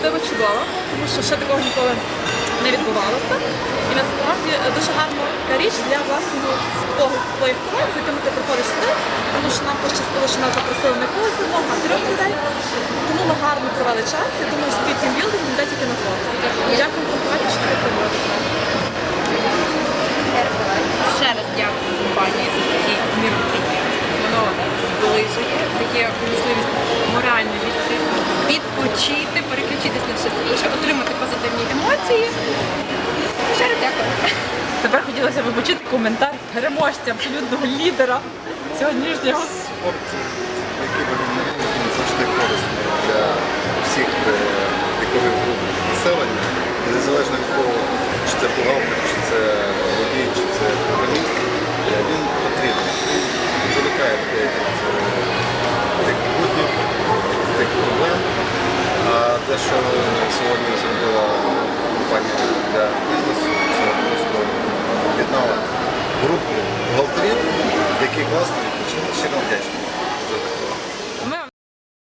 пощастило чудово, тому що ще такого ніколи не відбувалося. І насправді е, дуже гарна річ для власного твого твоїх колег, з якими ти приходиш сюди, тому що нам пощастило, що нас запросили не когось одного, а трьох людей. Тому ми гарно провели час. Я думаю, що тімбілдинг йде тільки на користь. Дякую компанії, що таке проводить. Ще раз дякую компанії за такі міроприємства. Воно зближує, дає можливість морально відпочити, переключитись на щось інше, отримати позитивні емоції. Ще раз дякую. Тепер хотілося б почути коментар переможця, абсолютного лідера сьогоднішнього. Спорт, те, що сьогодні зробила компанія для бізнесу, це просто об'єднала групу бухгалтерів, які відпочили. Щиро вдячний.